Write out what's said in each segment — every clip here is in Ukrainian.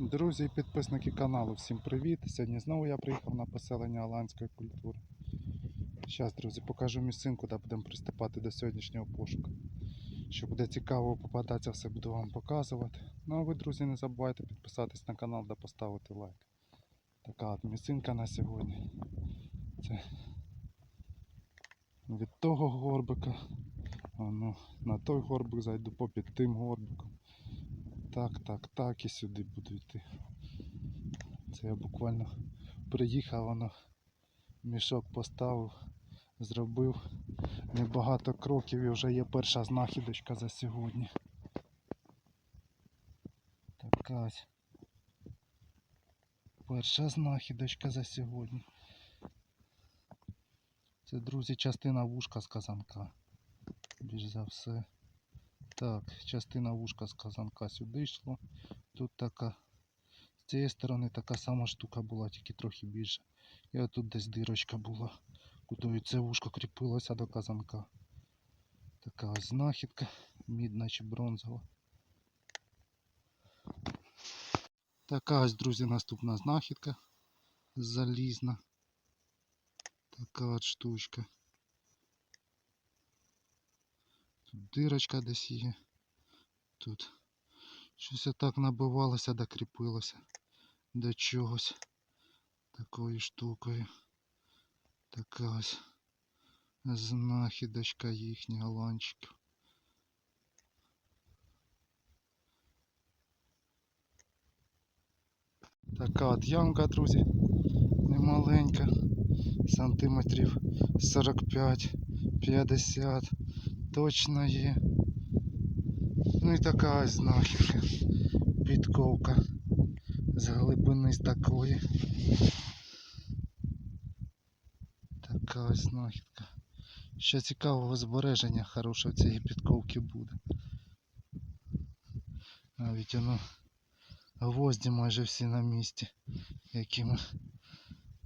Друзі і підписники каналу, всім привіт! Сьогодні знову я приїхав на поселення аланської культури. Зараз, друзі, покажу місцинку, де будемо приступати до сьогоднішнього пошуку. Що буде цікаво попадатися, все буду вам показувати. Ну а ви, друзі, не забувайте підписатись на канал та поставити лайк. Така от місцинка на сьогодні. Це від того горбика. А ну, на той горбик зайду попід тим горбиком. Так, так, так і сюди буду йти. Це я буквально приїхав, воно мішок поставив, зробив небагато кроків і вже є перша знахідочка за сьогодні. Така перша знахідочка за сьогодні. Це, друзі, частина вушка з казанка. Більш за все. Так, частина вушка з казанка сюди йшло. Тут така, з цієї сторони така сама штука була, тільки трохи більше. І отут десь дирочка була, кудою це вушко кріпилося до казанка. Така ось знахідка, мідна чи бронзова. Така ось, друзі, наступна знахідка залізна. Така от штучка. Тут дирочка десь є. Тут щось так набивалося, докріпилося до чогось такою штукою. Така ось знахідочка їхніх голландчиків. Така от ямка, друзі, немаленька, сантиметрів 45-50 точно є. Ну і така ось знахідка. Підковка з глибини з такої. Така ось знахідка. Ще цікавого збереження хороше цієї підковки буде. Навіть воно гвозді майже всі на місці, які ми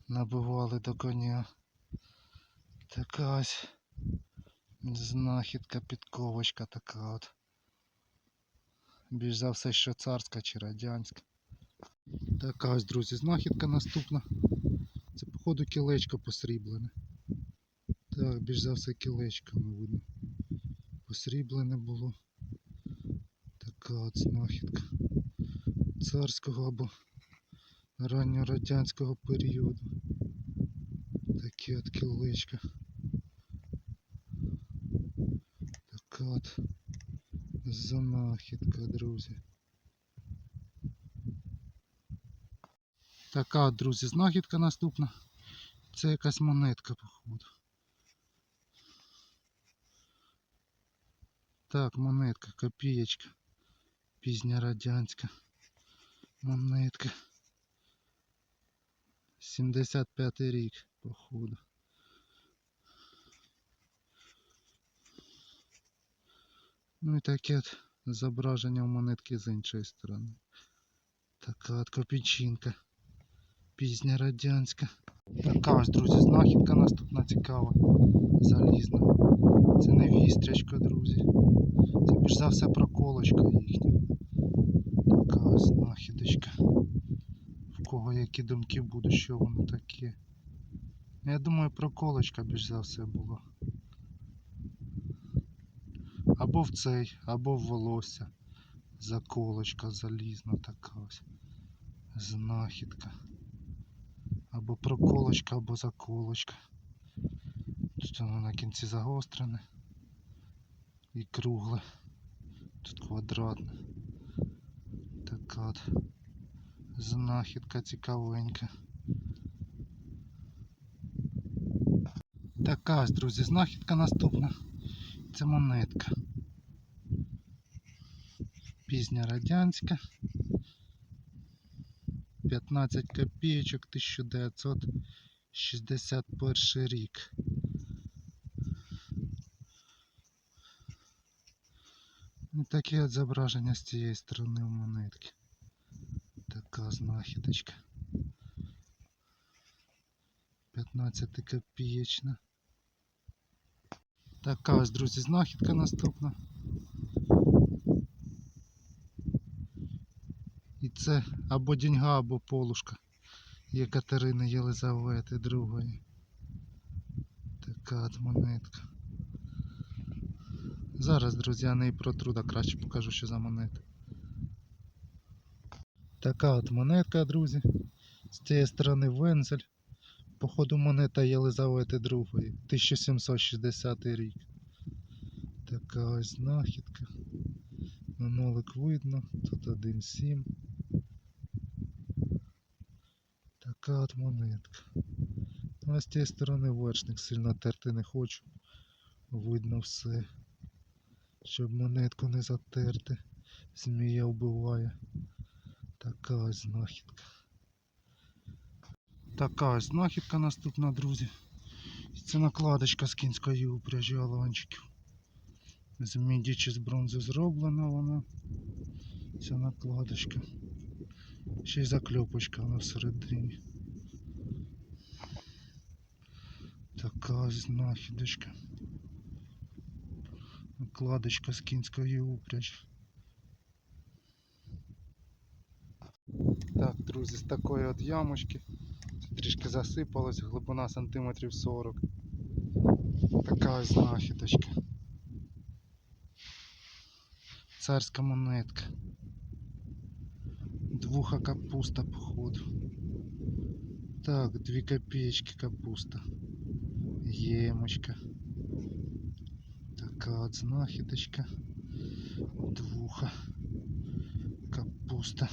набивали до коня. Така ось знахідка, підковочка така от. Більш за все, що царська чи радянська. Така ось, друзі, знахідка наступна. Це, походу, кілечко посріблене. Так, більш за все кілечко видно. Посріблене було. Така от знахідка. Царського або ранньорадянського періоду. Такі от кілечка. Така от знахідка, друзі. Така друзі, знахідка наступна. Це якась монетка, походу. Так, монетка, копієчка. Пізня радянська монетка. 75 рік, походу. Ну і таке от зображення у монетки з іншої сторони. Така от копійчинка. Пізня радянська. Така ось, друзі, знахідка наступна цікава. Залізна. Це не вістрячка, друзі. Це більш за все проколочка їхня. Така ось знахідочка. В кого які думки будуть, що воно таке. Я думаю, проколочка більш за все була. Або в цей, або в волосся. Заколочка залізна така ось. Знахідка. Або проколочка, або заколочка. Тут воно на кінці загострене. І кругле. Тут квадратне. Така от знахідка цікавенька. Така ось, друзі, знахідка наступна. Це монетка. Пізня радянська. 15 копійочок 1961 рік. І таке от зображення з цієї сторони у монетки. Така знахідочка. 15 копієчна. Така ось, друзі, знахідка наступна. Це або діньга, або полушка Єкатерини Єлизавети II. Така от монетка. Зараз, друзі, я не про труда краще покажу, що за монета. Така от монетка, друзі. З цієї сторони вензель. Походу монета Єлизавети II, 1760 рік. Така ось знахідка. На нолик видно, тут 1,7. Така от монетка. Ну, а з тієї сторони вершник сильно терти не хочу. Видно все. Щоб монетку не затерти. Змія вбиває. Така ось знахідка. Така ось знахідка наступна, друзі. Це накладочка з кінської упряжі аланчиків. З міді чи з бронзи зроблена вона. Ця накладочка. Ще й закльопочка вона всередині. Така знахідочка. Накладочка з кінської упряжі. Так, друзі, з такої от ямочки. Трішки засипалось, глибина сантиметрів 40. Така ось знахідочка. Царська монетка. Двуха капуста, походу. Так, дві копеечки капуста. Ємочка. Така от знахідочка. Двуха. Капуста.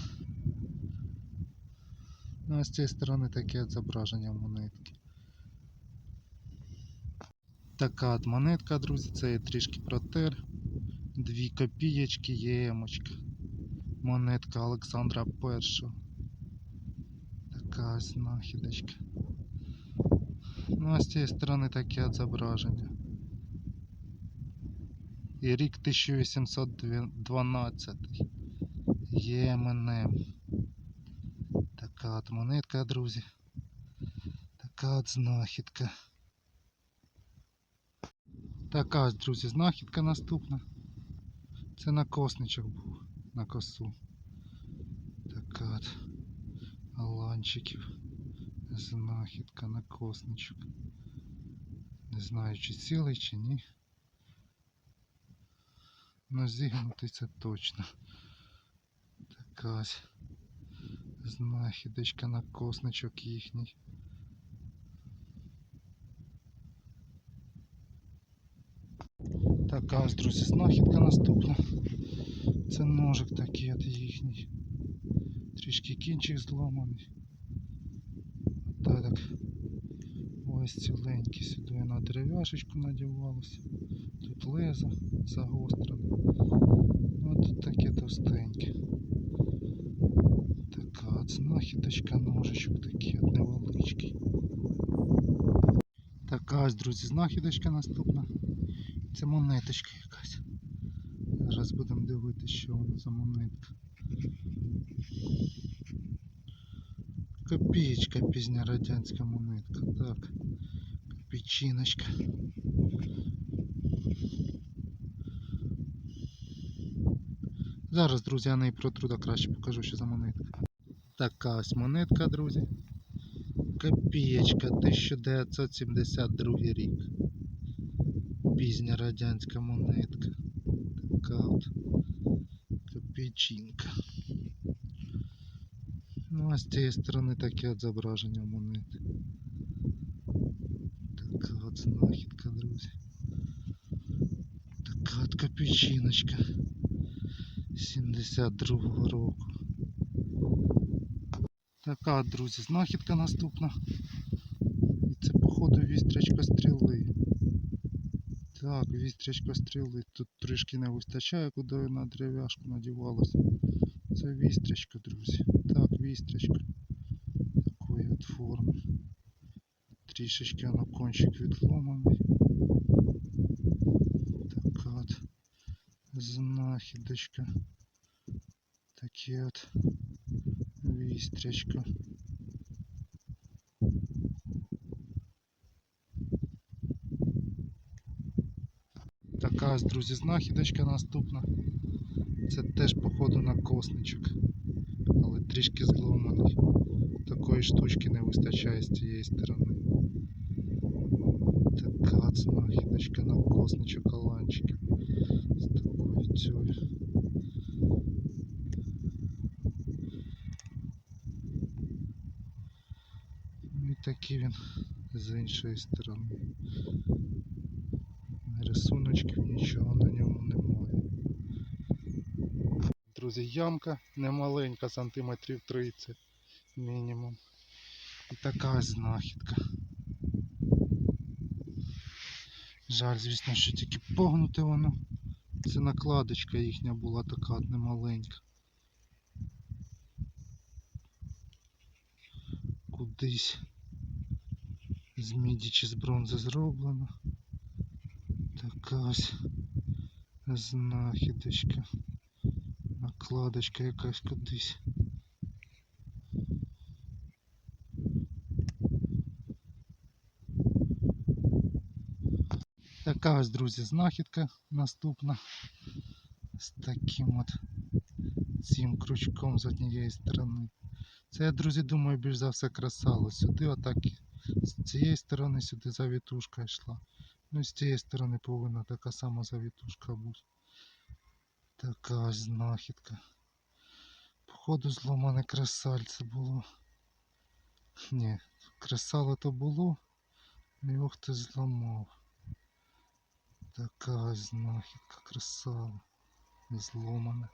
Ну, а з цієї сторони таке от зображення монетки. Така от монетка, друзі, це я трішки протер. Дві копієчки, ємочка. Монетка Олександра І. Така знахідочка. Ну а з цієї сторони таке зображення. І рік 1812. ЄМНМ. Така от монетка, друзі. Така от знахідка. Така друзі, знахідка наступна. Це на косничок був, на косу. Така от аланчиків. Знахідка на косничок. Не знаю, чи цілий, чи ні. Ну, зігнутий це точно. Така ось знахідочка на косничок їхній. Така ось, друзі, знахідка наступна. Це ножик такий от їхній. Трішки кінчик зломаний. Ось ціленький сюди на дерев'яшечку надівалося. Тут лезо загострене. Ну таке товстеньке. Така от знахідочка, ножичок такий от невеличкий. Така ось, друзі, знахідочка наступна. Це монеточка якась. Зараз будемо дивитися, що вона за монетка. Копієчка, пізня радянська монетка. Так. Копійчиночка. Зараз, друзі, я неї протруда краще покажу, що за монетка. Така ось монетка, друзі. Копієчка 1972 рік. Пізня радянська монетка. Така от копійчинка. Ну а з цієї сторони таке от зображення монети. Така от знахідка, друзі. Така от копійчиночка. 72-го року. Така от, друзі, знахідка наступна. І це походу вістрячка стріли. Так, вістрячка стріли. Тут трішки не вистачає, куди на дерев'яшку надівалося. Це вістрячка, друзі. Так, вістрячка. Такої от форми. Трішечки воно кончик відломаний. Така от знахідочка. Таке от вістрячка. Така друзі, знахідочка наступна. Це теж походу на косничок. але трішки зломаний. Такої штучки не вистачає з цієї сторони. Така от знахідочка на косничок каланчиків. З такою цією. Ну і такий він з іншої сторони. Рисуночків нічого на ньому немає. Друзі, ямка немаленька, сантиметрів 30 мінімум. І така знахідка. Жаль, звісно, що тільки погнуте воно. Це накладочка їхня була така немаленька. Кудись з міді чи з бронзи зроблено. Така ось знахідочка. Накладочка якась кудись. Така ось, друзі, знахідка наступна. З таким от цим крючком з однієї сторони. Це я, друзі, думаю, більш за все красало. Сюди отак з цієї сторони сюди завітушка йшла. Ну і з цієї сторони повинна така сама завітушка бути. Така ось знахідка. Походу зломане кресальце було. Ні, кресало то було, його хтось зламав. Така ось знахідка кресало. Зломане.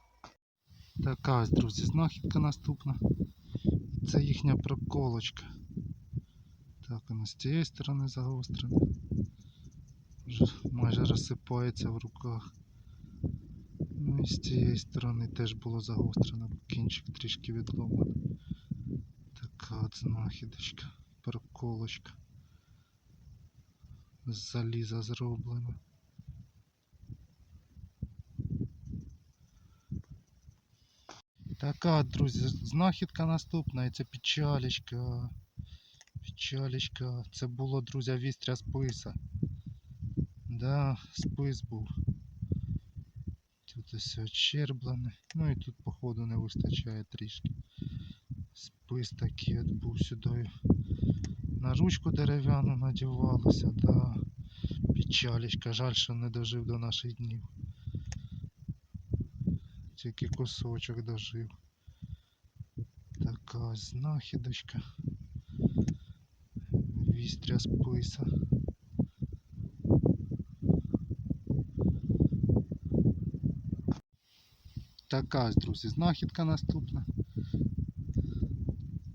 Така ось, друзі, знахідка наступна. Це їхня проколочка. Так, вона з цієї сторони загострена. Вже майже розсипається в руках. Ну і з цієї сторони теж було загострено, бо кінчик трішки відломаний. Така от знахідочка, проколочка. З заліза зроблена. Така, друзі, знахідка наступна, і це печалечка. Печалечка. Це було, друзі, вістря списа. Да, спис був. Тут ось очерблене. Ну і тут, походу, не вистачає трішки. Спис такий от був сюди. На ручку дерев'яну надівалося, да. Печалечка. Жаль, що не дожив до наших днів. Тільки кусочок дожив. Така знахідочка. Вістря списа. Така друзі, знахідка наступна.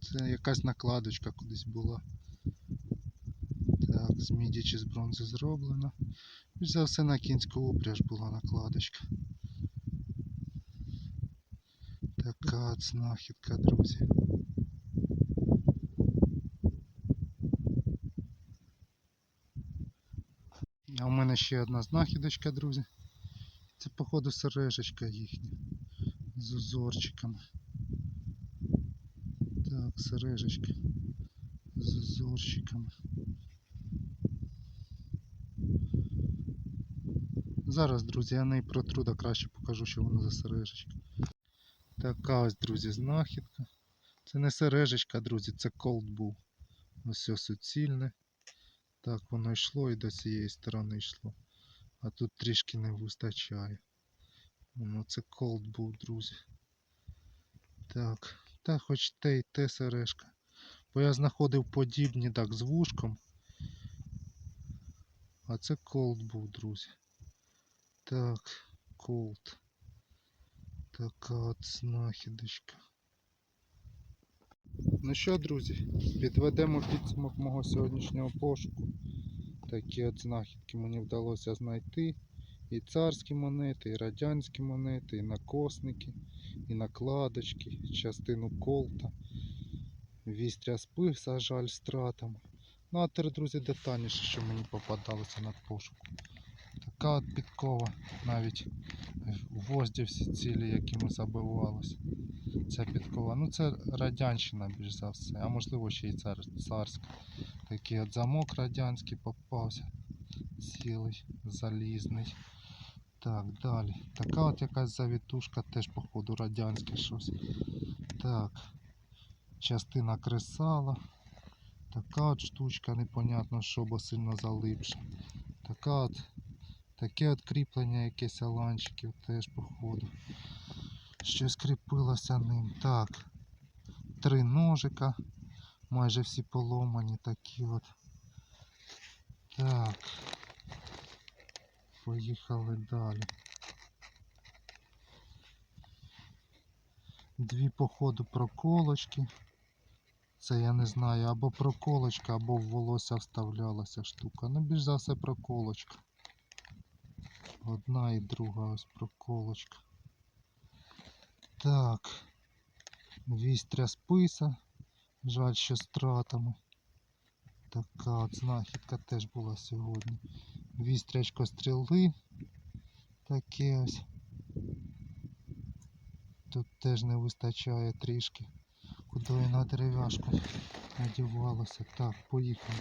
Це якась накладочка кудись була. Так, з міді чи з бронзи зроблена. Більш за все на кінську упряж була накладочка. Така знахідка, друзі. А у мене ще одна знахідочка, друзі. Це походу сережечка їхня. З узорчиками. Так, сережечка. З узорчиками. Зараз, друзі, я неї протру, да краще покажу, що воно за сережечка. Така ось, друзі, знахідка. Це не сережечка, друзі, це колд був. Ось ось суцільне. Так воно йшло і до цієї сторони йшло. А тут трішки не вистачає. Ну це колд був, друзі. Так, та хоч те і те сережка. Бо я знаходив подібні так з вушком. А це колд був, друзі. Так, колд. Така от знахідочка. Ну що, друзі, підведемо підсумок мого сьогоднішнього пошуку. Такі от знахідки мені вдалося знайти. І царські монети, і радянські монети, і накосники, і накладочки, частину колта, вістря списа, жаль, з тратами. Ну а тепер, друзі, детальніше, що мені попадалося на пошуку. Така от підкова, навіть гвозді всі цілі, якими забивалося. Ця підкова. Ну це радянщина більш за все, а можливо ще й цар, царська. Такий от замок радянський попався. Цілий, залізний. Так, далі. Така от якась завітушка, теж походу радянське щось. Так, частина кресала. Така от штучка, непонятно що, бо сильно залипша. Така от, таке от кріплення якесь аланчиків теж походу. Щось кріпилося ним. Так. Три ножика. Майже всі поломані такі от. Так. Поїхали далі. Дві походу проколочки. Це я не знаю, або проколочка, або в волосся вставлялася штука. Ну, більш за все проколочка. Одна і друга ось проколочка. Так. Вістря списа. Жаль, що з тратами. Така от знахідка теж була сьогодні. Вістрячко стріли. Таке ось. Тут теж не вистачає трішки. Куди на дерев'яшку надівалося. Так, поїхали.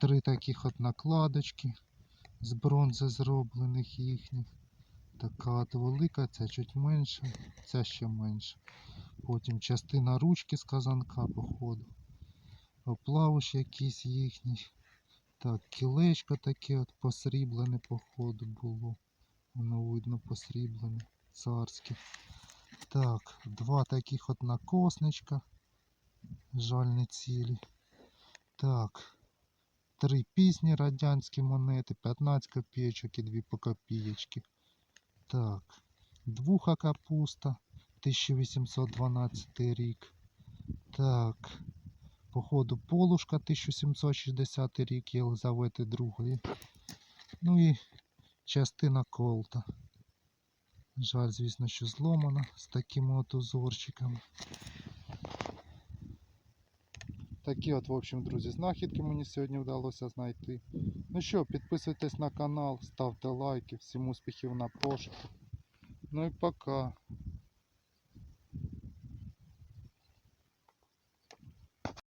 Три таких от накладочки з бронзи зроблених їхніх. Така от велика, ця чуть менша, ця ще менша. Потім частина ручки з казанка, походу. Оплавиш якийсь їхній. Так, кілечко таке от посріблене, походу, було. Воно видно посріблене, царське. Так, два таких от накосничка. Жаль не цілі. Так. Три пізні радянські монети, 15 копійочок і 2 по копієчки. Так. Двуха капуста, 1812 рік. Так. Походу Полушка 1760 рік Єлизавети II. Ну і частина колта. Жаль, звісно, що зломана з такими от узорчиками. Такі от, в общем, друзі, знахідки мені сьогодні вдалося знайти. Ну що, підписуйтесь на канал, ставте лайки, всім успіхів на пошуку. Ну і пока.